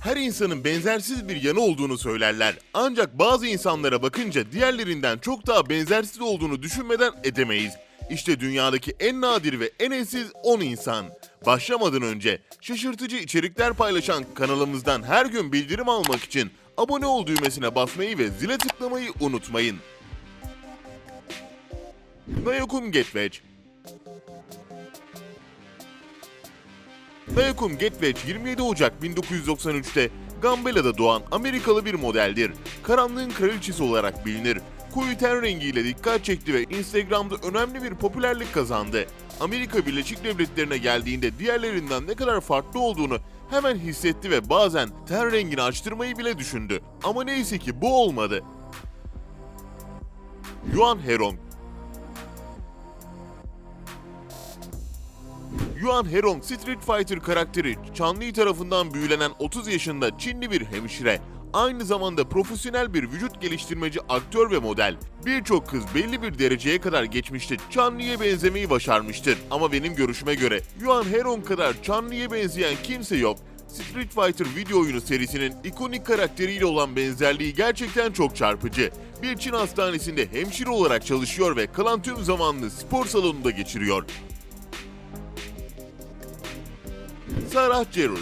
Her insanın benzersiz bir yanı olduğunu söylerler. Ancak bazı insanlara bakınca diğerlerinden çok daha benzersiz olduğunu düşünmeden edemeyiz. İşte dünyadaki en nadir ve en eşsiz 10 insan. Başlamadan önce şaşırtıcı içerikler paylaşan kanalımızdan her gün bildirim almak için abone ol düğmesine basmayı ve zile tıklamayı unutmayın. Nayokum Getveç Nayokum Getveç 27 Ocak 1993'te Gambela'da doğan Amerikalı bir modeldir. Karanlığın kraliçesi olarak bilinir. Koyu ten rengiyle dikkat çekti ve Instagram'da önemli bir popülerlik kazandı. Amerika Birleşik Devletleri'ne geldiğinde diğerlerinden ne kadar farklı olduğunu hemen hissetti ve bazen ten rengini açtırmayı bile düşündü. Ama neyse ki bu olmadı. Yuan Herong Yuan Herong Street Fighter karakteri Chan Li tarafından büyülenen 30 yaşında Çinli bir hemşire. Aynı zamanda profesyonel bir vücut geliştirmeci aktör ve model. Birçok kız belli bir dereceye kadar geçmişte Chan Li'ye benzemeyi başarmıştır. Ama benim görüşüme göre Yuan Herong kadar Chan Li'ye benzeyen kimse yok. Street Fighter video oyunu serisinin ikonik karakteriyle olan benzerliği gerçekten çok çarpıcı. Bir Çin hastanesinde hemşire olarak çalışıyor ve kalan tüm zamanını spor salonunda geçiriyor. Sarah Jarrett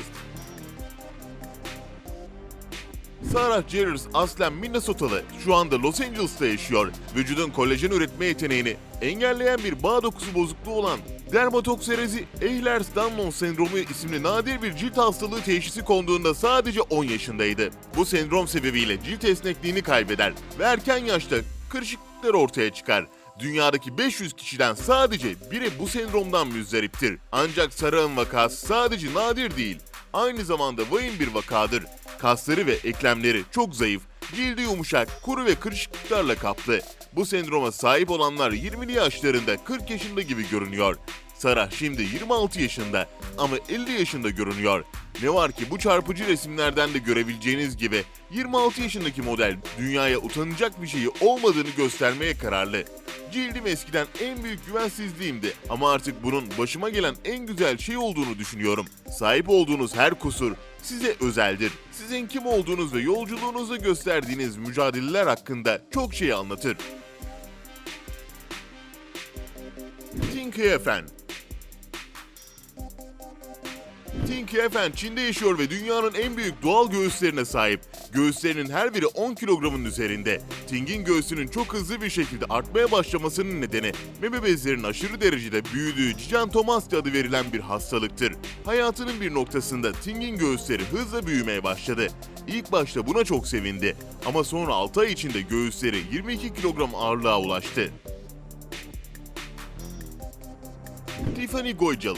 Sarah Jarrett aslen Minnesota'lı, şu anda Los Angeles'ta yaşıyor. Vücudun kolajen üretme yeteneğini engelleyen bir bağ dokusu bozukluğu olan dermatokserezi Ehlers-Danlos sendromu isimli nadir bir cilt hastalığı teşhisi konduğunda sadece 10 yaşındaydı. Bu sendrom sebebiyle cilt esnekliğini kaybeder ve erken yaşta kırışıklıklar ortaya çıkar. Dünyadaki 500 kişiden sadece biri bu sendromdan müzdariptir. Ancak Sarah'ın vakası sadece nadir değil, aynı zamanda vahim bir vakadır. Kasları ve eklemleri çok zayıf, cildi yumuşak, kuru ve kırışıklıklarla kaplı. Bu sendroma sahip olanlar 20'li yaşlarında 40 yaşında gibi görünüyor. Sarah şimdi 26 yaşında ama 50 yaşında görünüyor. Ne var ki bu çarpıcı resimlerden de görebileceğiniz gibi 26 yaşındaki model dünyaya utanacak bir şeyi olmadığını göstermeye kararlı. Cildim eskiden en büyük güvensizliğimdi ama artık bunun başıma gelen en güzel şey olduğunu düşünüyorum. Sahip olduğunuz her kusur size özeldir. Sizin kim olduğunuz ve yolculuğunuzda gösterdiğiniz mücadeleler hakkında çok şey anlatır. Tinky Efendi Tinky Efendi Çin'de yaşıyor ve dünyanın en büyük doğal göğüslerine sahip. Göğüslerinin her biri 10 kilogramın üzerinde. Ting'in göğsünün çok hızlı bir şekilde artmaya başlamasının nedeni meme bezlerinin aşırı derecede büyüdüğü gigantomasти adı verilen bir hastalıktır. Hayatının bir noktasında Ting'in göğüsleri hızla büyümeye başladı. İlk başta buna çok sevindi ama sonra 6 ay içinde göğüsleri 22 kilogram ağırlığa ulaştı. Tiffany Goycal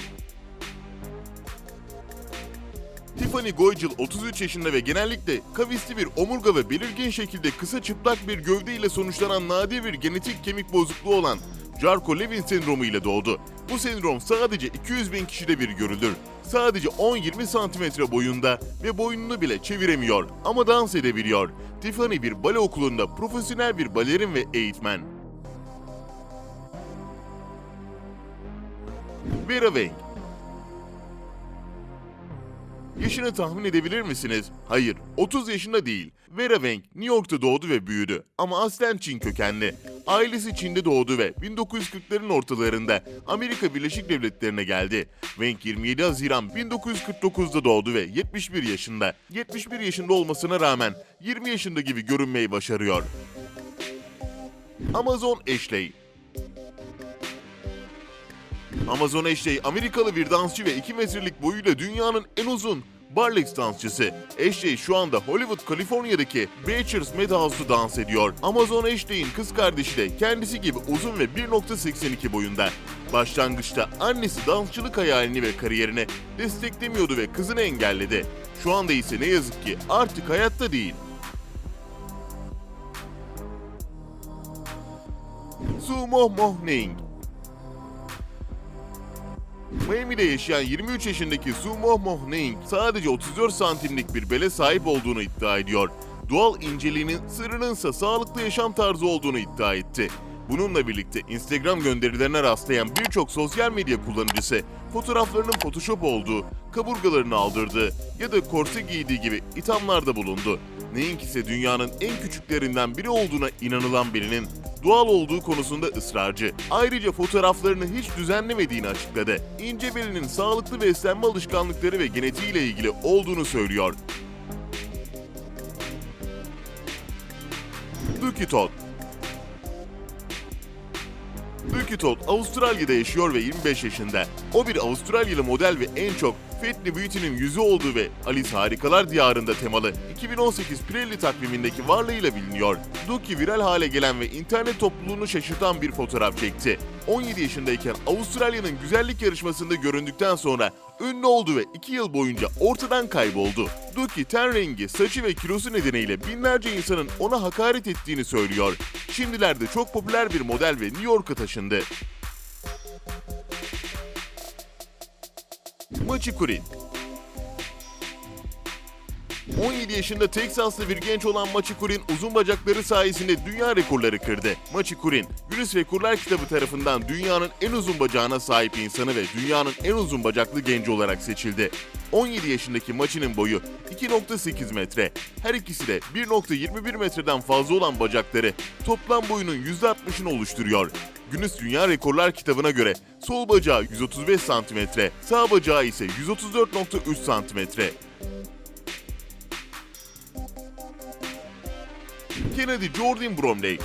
Tiffany Goycal 33 yaşında ve genellikle kavisli bir omurga ve belirgin şekilde kısa çıplak bir gövde ile sonuçlanan nadir bir genetik kemik bozukluğu olan Charcot-Lewin sendromu ile doğdu. Bu sendrom sadece 200 bin kişide bir görülür. Sadece 10-20 santimetre boyunda ve boynunu bile çeviremiyor ama dans edebiliyor. Tiffany bir bale okulunda profesyonel bir balerin ve eğitmen. Vera Wang Yaşını tahmin edebilir misiniz? Hayır, 30 yaşında değil. Vera Wang New York'ta doğdu ve büyüdü ama aslen Çin kökenli. Ailesi Çin'de doğdu ve 1940'ların ortalarında Amerika Birleşik Devletleri'ne geldi. Wang 27 Haziran 1949'da doğdu ve 71 yaşında. 71 yaşında olmasına rağmen 20 yaşında gibi görünmeyi başarıyor. Amazon Ashley Amazon Ashley Amerikalı bir dansçı ve 2 metrelik boyuyla dünyanın en uzun Barlex dansçısı. Ashley şu anda Hollywood, Kaliforniya'daki Beacher's Madhouse'da dans ediyor. Amazon Ashley'in kız kardeşi de kendisi gibi uzun ve 1.82 boyunda. Başlangıçta annesi dansçılık hayalini ve kariyerini desteklemiyordu ve kızını engelledi. Şu anda ise ne yazık ki artık hayatta değil. Sumo Mohning Miami'de yaşayan 23 yaşındaki Sumo Mohning sadece 34 santimlik bir bele sahip olduğunu iddia ediyor. Doğal inceliğinin sırrınınsa sağlıklı yaşam tarzı olduğunu iddia etti. Bununla birlikte Instagram gönderilerine rastlayan birçok sosyal medya kullanıcısı fotoğraflarının photoshop olduğu, kaburgalarını aldırdığı ya da korse giydiği gibi ithamlarda bulundu. Neyinkise dünyanın en küçüklerinden biri olduğuna inanılan birinin doğal olduğu konusunda ısrarcı. Ayrıca fotoğraflarını hiç düzenlemediğini açıkladı. İnce belinin sağlıklı beslenme alışkanlıkları ve genetiğiyle ilgili olduğunu söylüyor. Lucky Todd Lucky Todd Avustralya'da yaşıyor ve 25 yaşında. O bir Avustralyalı model ve en çok Fetli Beauty'nin yüzü olduğu ve Alice Harikalar Diyarında temalı 2018 Pirelli takvimindeki varlığıyla biliniyor. Duki viral hale gelen ve internet topluluğunu şaşırtan bir fotoğraf çekti. 17 yaşındayken Avustralya'nın güzellik yarışmasında göründükten sonra ünlü oldu ve 2 yıl boyunca ortadan kayboldu. Duki ten rengi, saçı ve kilosu nedeniyle binlerce insanın ona hakaret ettiğini söylüyor. Şimdilerde çok popüler bir model ve New York'a taşındı. Machi Kurin 17 yaşında Teksaslı bir genç olan Machi Kurin uzun bacakları sayesinde dünya rekorları kırdı. Machi Kurin, Guinness Rekorlar kitabı tarafından dünyanın en uzun bacağına sahip insanı ve dünyanın en uzun bacaklı genci olarak seçildi. 17 yaşındaki Machi'nin boyu 2.8 metre. Her ikisi de 1.21 metreden fazla olan bacakları toplam boyunun %60'ını oluşturuyor. Guinness Dünya Rekorlar kitabına göre sol bacağı 135 cm, sağ bacağı ise 134.3 cm. Kennedy Jordan Bromley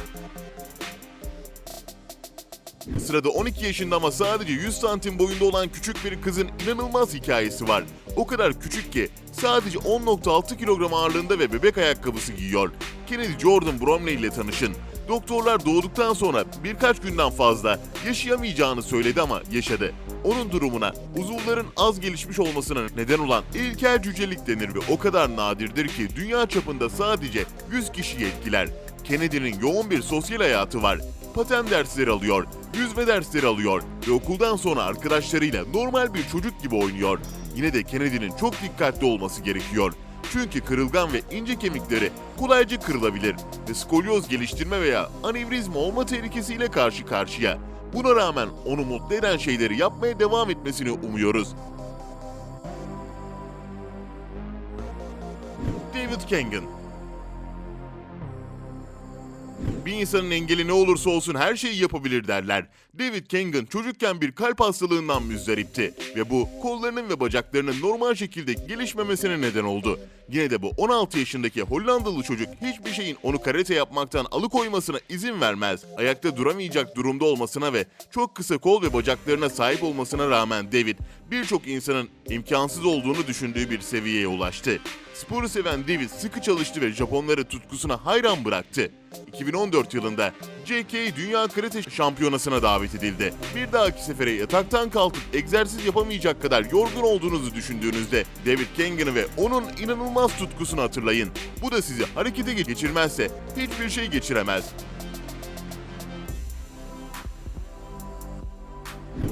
Sırada 12 yaşında ama sadece 100 santim boyunda olan küçük bir kızın inanılmaz hikayesi var. O kadar küçük ki sadece 10.6 kilogram ağırlığında ve bebek ayakkabısı giyiyor. Kennedy Jordan Bromley ile tanışın. Doktorlar doğduktan sonra birkaç günden fazla yaşayamayacağını söyledi ama yaşadı. Onun durumuna uzuvların az gelişmiş olmasına neden olan ilkel cücelik denir ve o kadar nadirdir ki dünya çapında sadece 100 kişiyi etkiler. Kennedy'nin yoğun bir sosyal hayatı var. Paten dersleri alıyor, yüzme dersleri alıyor ve okuldan sonra arkadaşlarıyla normal bir çocuk gibi oynuyor. Yine de Kennedy'nin çok dikkatli olması gerekiyor. Çünkü kırılgan ve ince kemikleri kolayca kırılabilir ve skolyoz geliştirme veya anevrizma olma tehlikesiyle karşı karşıya. Buna rağmen onu mutlu eden şeyleri yapmaya devam etmesini umuyoruz. David Kengan bir insanın engeli ne olursa olsun her şeyi yapabilir derler. David Kengan çocukken bir kalp hastalığından müzdaripti ve bu kollarının ve bacaklarının normal şekilde gelişmemesine neden oldu. Yine de bu 16 yaşındaki Hollandalı çocuk hiçbir şeyin onu karate yapmaktan alıkoymasına izin vermez. Ayakta duramayacak durumda olmasına ve çok kısa kol ve bacaklarına sahip olmasına rağmen David birçok insanın imkansız olduğunu düşündüğü bir seviyeye ulaştı. Sporu seven David sıkı çalıştı ve Japonları tutkusuna hayran bıraktı. 2014 yılında JK Dünya Karate Şampiyonası'na davet edildi. Bir dahaki sefere yataktan kalkıp egzersiz yapamayacak kadar yorgun olduğunuzu düşündüğünüzde David Kengan'ı ve onun inanılmaz tutkusunu hatırlayın. Bu da sizi harekete geçirmezse hiçbir şey geçiremez.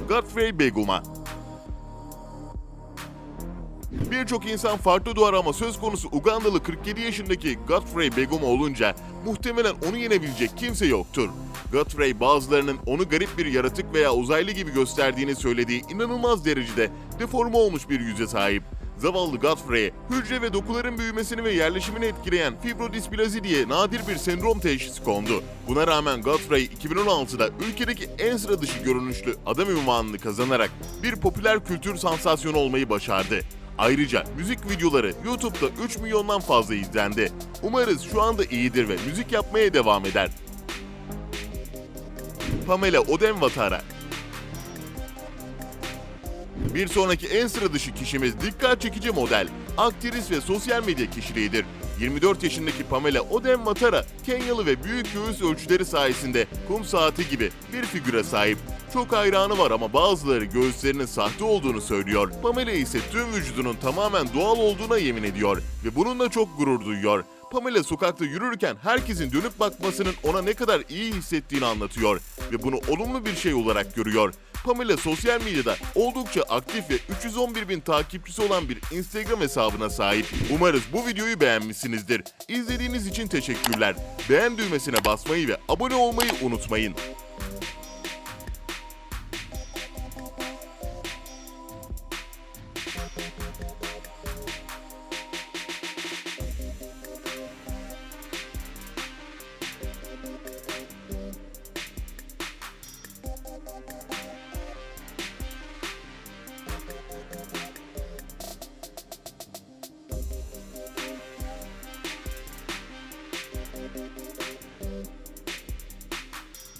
Godfrey Beguma Birçok insan farklı doğar ama söz konusu Ugandalı 47 yaşındaki Godfrey Beguma olunca muhtemelen onu yenebilecek kimse yoktur. Godfrey bazılarının onu garip bir yaratık veya uzaylı gibi gösterdiğini söylediği inanılmaz derecede deforme olmuş bir yüze sahip. Zavallı Godfrey'e hücre ve dokuların büyümesini ve yerleşimini etkileyen fibrodisplazi diye nadir bir sendrom teşhisi kondu. Buna rağmen Godfrey 2016'da ülkedeki en sıra dışı görünüşlü adam ünvanını kazanarak bir popüler kültür sansasyonu olmayı başardı. Ayrıca müzik videoları YouTube'da 3 milyondan fazla izlendi. Umarız şu anda iyidir ve müzik yapmaya devam eder. Pamela Odenvatara bir sonraki en sıra dışı kişimiz dikkat çekici model, aktris ve sosyal medya kişiliğidir. 24 yaşındaki Pamela Odenvatara, Kenyalı ve büyük göğüs ölçüleri sayesinde kum saati gibi bir figüre sahip. Çok hayranı var ama bazıları göğüslerinin sahte olduğunu söylüyor. Pamela ise tüm vücudunun tamamen doğal olduğuna yemin ediyor ve bununla çok gurur duyuyor. Pamela sokakta yürürken herkesin dönüp bakmasının ona ne kadar iyi hissettiğini anlatıyor ve bunu olumlu bir şey olarak görüyor. Pamela sosyal medyada oldukça aktif ve 311 bin takipçisi olan bir Instagram hesabına sahip. Umarız bu videoyu beğenmişsinizdir. İzlediğiniz için teşekkürler. Beğen düğmesine basmayı ve abone olmayı unutmayın.